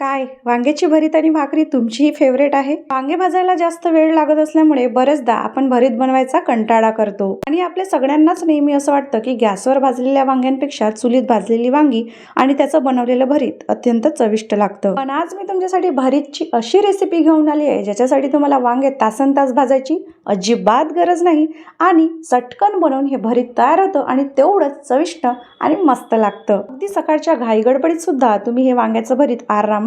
काय? वांग्याची भरीत आणि भाकरी तुमचीही फेवरेट आहे. वांगे भाजायला जास्त वेळ लागत असल्यामुळे बरेचदा आपण भरीत बनवायचा कंटाळा करतो. आणि आपल्या सगळ्यांनाच नेहमी असं वाटतं की गॅसवर भाजलेल्या वांग्यांपेक्षा चुलीत भाजलेली वांगी आणि त्याचं बनवलेलं भरीत अत्यंत चविष्ट लागतं. पण आज मी तुमच्यासाठी भरीतची अशी रेसिपी घेऊन आली आहे ज्याच्यासाठी तुम्हाला वांगे तासन तास भाजायची अजिबात गरज नाही आणि चटकन बनवून हे भरीत तयार होतं आणि तेवढंच चविष्ट आणि मस्त लागतं. अगदी सकाळच्या घाईगडबडीत सुद्धा तुम्ही हे वांग्याचं भरीत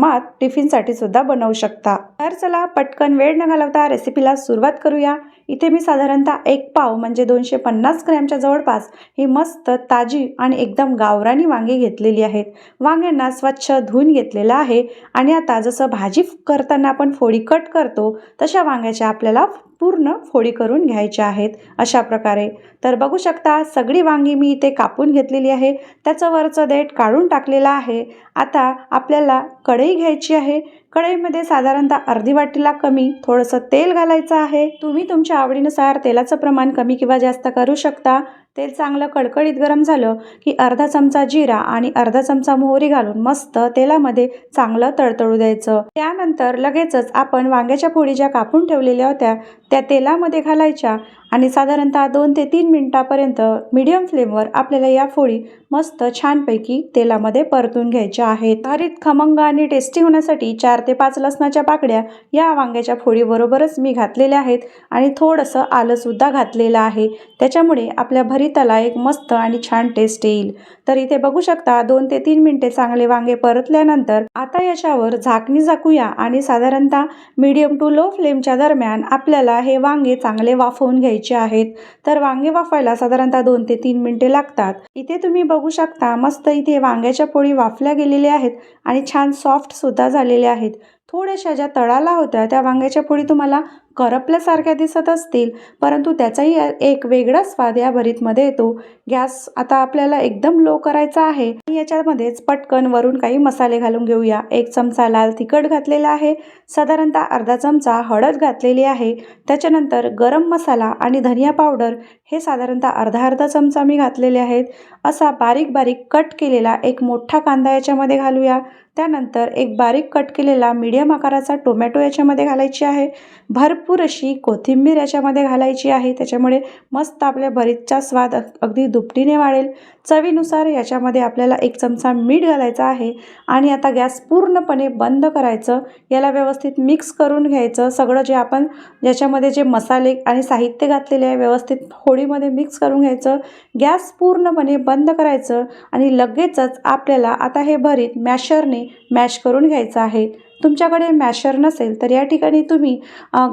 आरामात टिफिनसाठी सुद्धा बनवू शकता. तर चला पटकन वेळ न घालवता रेसिपीला सुरुवात करूया. इथे मी साधारणतः एक पाव म्हणजे दोनशे पन्नास ग्रॅमच्या जवळपास ही मस्त ताजी आणि एकदम गावरानी वांगी घेतलेली आहेत. वांग्यांना स्वच्छ धुवून घेतलेलं आहे आणि आता जसं भाजी करताना आपण फोडी कट करतो तशा वांग्याच्या आपल्याला पूर्ण फोडी करून घ्यायच्या आहेत अशा प्रकारे. तर बघू शकता सगळी वांगी मी इथे कापून घेतलेली आहे. त्याचं वरचं देठ काढून टाकलेलं आहे. आता आपल्याला कढई घ्यायची आहे. कढईमध्ये साधारणतः अर्धी वाटीला कमी थोडंसं तेल घालायचं आहे. तुम्ही तुमच्या आवडीनुसार तेलाचं प्रमाण कमी किंवा जास्त करू शकता. तेल चांगलं कडकडीत गरम झालं की अर्धा चमचा जिरा आणि अर्धा चमचा मोहरी घालून मस्त तेलामध्ये चांगलं तळतळू द्यायचं. त्यानंतर लगेचच आपण वांग्याच्या फोडी ज्या कापून ठेवलेल्या होत्या. त्या तेलामध्ये घालायच्या. आणि साधारणतः दोन ते तीन मिनटापर्यंत मीडियम फ्लेमवर आपल्याला या फोडी मस्त छानपैकी तेलामध्ये परतून घ्यायच्या आहेत. भरीत खमंग आणि टेस्टी होण्यासाठी चार ते पाच लसणाच्या पाकड्या या वांग्याच्या फोडीबरोबरच मी घातलेल्या आहेत आणि थोडंसं आलंसुद्धा घातलेलं आहे. त्याच्यामुळे आपल्या भरीताला एक मस्त आणि छान टेस्ट येईल. तर इथे बघू शकता दोन ते तीन मिनटे चांगले वांगे परतल्यानंतर आता याच्यावर झाकणी झाकूया आणि साधारणतः मीडियम टू लो फ्लेमच्या दरम्यान आपल्याला हे वांगे चांगले वाफवून घ्यायचे आहेत. तर वांगे वाफायला साधारणतः दोन ते तीन मिनटे लागतात. इथे तुम्ही बघू शकता मस्त इथे वांग्याच्या पोळी वाफल्या गेलेल्या आहेत आणि छान सॉफ्ट सुद्धा झालेल्या आहेत. थोड्याशा ज्या तळाला होत्या त्या वांग्याच्या पोळी तुम्हाला करपल्यासारख्या दिसत असतील. परंतु त्याचाही एक वेगळा स्वाद या भरीतमध्ये येतो. गॅस आता आपल्याला एकदम लो करायचा आहे. आणि याच्यामध्येच पटकन वरून काही मसाले घालून घेऊया. एक चमचा लाल तिखट घातलेला आहे. साधारणतः अर्धा चमचा हळद घातलेली आहे. त्याच्यानंतर गरम मसाला आणि धनिया पावडर हे साधारणतः अर्धा अर्धा चमचा मी घातलेले आहेत. असा बारीक बारीक कट केलेला एक मोठा कांदा याच्यामध्ये घालूया. त्यानंतर एक बारीक कट केलेला मीडियम आकाराचा टोमॅटो याच्यामध्ये घालायची आहे. भरपूर अशी कोथिंबीर याच्यामध्ये घालायची आहे. त्याच्यामुळे मस्त आपल्या भरीतचा स्वाद अगदी दुपटीने वाढेल. चवीनुसार याच्यामध्ये आपल्याला एक चमचा मीठ घालायचा आहे आणि आता गॅस पूर्णपणे बंद करायचं. याला व्यवस्थित मिक्स करून घ्यायचं. सगळं जे आपण याच्यामध्ये जे मसाले आणि साहित्य घातलेले आहे व्यवस्थित होळीमध्ये मिक्स करून घ्यायचं. गॅस पूर्णपणे बंद करायचं आणि लगेचच आपल्याला आता हे भरीत मॅशरने मॅश करून घ्यायचं आहे. तुमच्याकडे मॅशर नसेल तर या ठिकाणी तुम्ही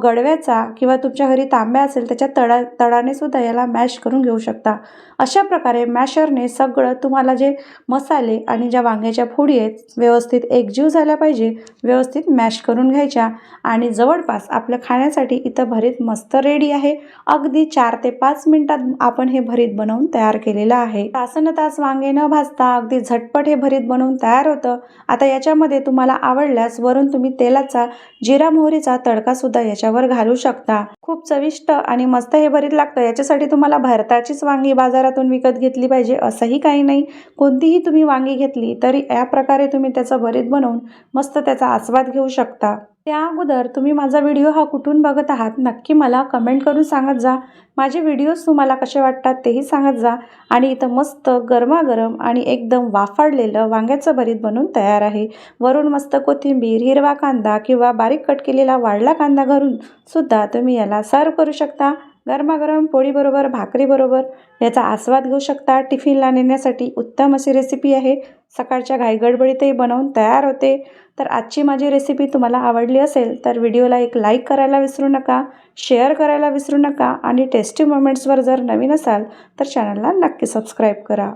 गडव्याचा किंवा तुमच्या घरी तांब्या असेल त्याच्या तळा तडाने सुद्धा याला मॅश करून घेऊ शकता. अशा प्रकारे मॅशरने सगळं तुम्हाला जे मसाले आणि ज्या वांग्याच्या फोडी आहेत व्यवस्थित एकजीव झाल्या पाहिजे व्यवस्थित मॅश करून घ्यायच्या आणि जवळपास आपल्या खाण्यासाठी इथं भरीत मस्त रेडी आहे. अगदी चार ते पाच मिनिटात आपण हे भरीत बनवून तयार केलेलं आहे. तासन तास वांगे न भाजता अगदी झटपट हे भरीत बनवून तयार होतं. आता याच्यामध्ये तुम्हाला आवडल्यास वरून तुम्ही तेलाचा जिरा मोहरीचा तडका सुद्धा याच्यावर घालू शकता. खूप चविष्ट आणि मस्त हे भरीत लागतं. याच्यासाठी तुम्हाला भारताचीच वांगी बाजारातून विकत घेतली पाहिजे असंही काही नाही. कोणतीही तुम्ही वांगी घेतली तरी या प्रकारे तुम्ही त्याचं भरीत बनवून मस्त त्याचा आस्वाद घेऊ शकता. त्या अगोदर तुम्ही माझा व्हिडिओ हा कुठून बघत आहात नक्की मला कमेंट करून सांगत जा. माझे व्हिडिओज तुम्हाला कसे वाटतात तेही सांगत जा. आणि इथं मस्त गरमागरम आणि एकदम वाफाडलेलं वांग्याचं भरीत बनून तयार आहे. वरून मस्त कोथिंबीर हिरवा कांदा किंवा बारीक कट केलेला वाढला कांदा घरून सुद्धा तुम्ही याला सर्व करू शकता. गरमागरम पोळीबरोबर भाकरीबरोबर याचा आस्वाद घेऊ शकता. टिफिनला नेण्यासाठी उत्तम अशी रेसिपी आहे. सकाळच्या घाईगडबडीतही बनवून तयार होते. तर आजची माझी रेसिपी तुम्हाला आवडली असेल तर व्हिडिओला एक लाईक करायला विसरू नका शेअर करायला विसरू नका आणि टेस्टी मोमेंट्सवर जर नवीन असाल तर चॅनलला नक्की सबस्क्राईब करा.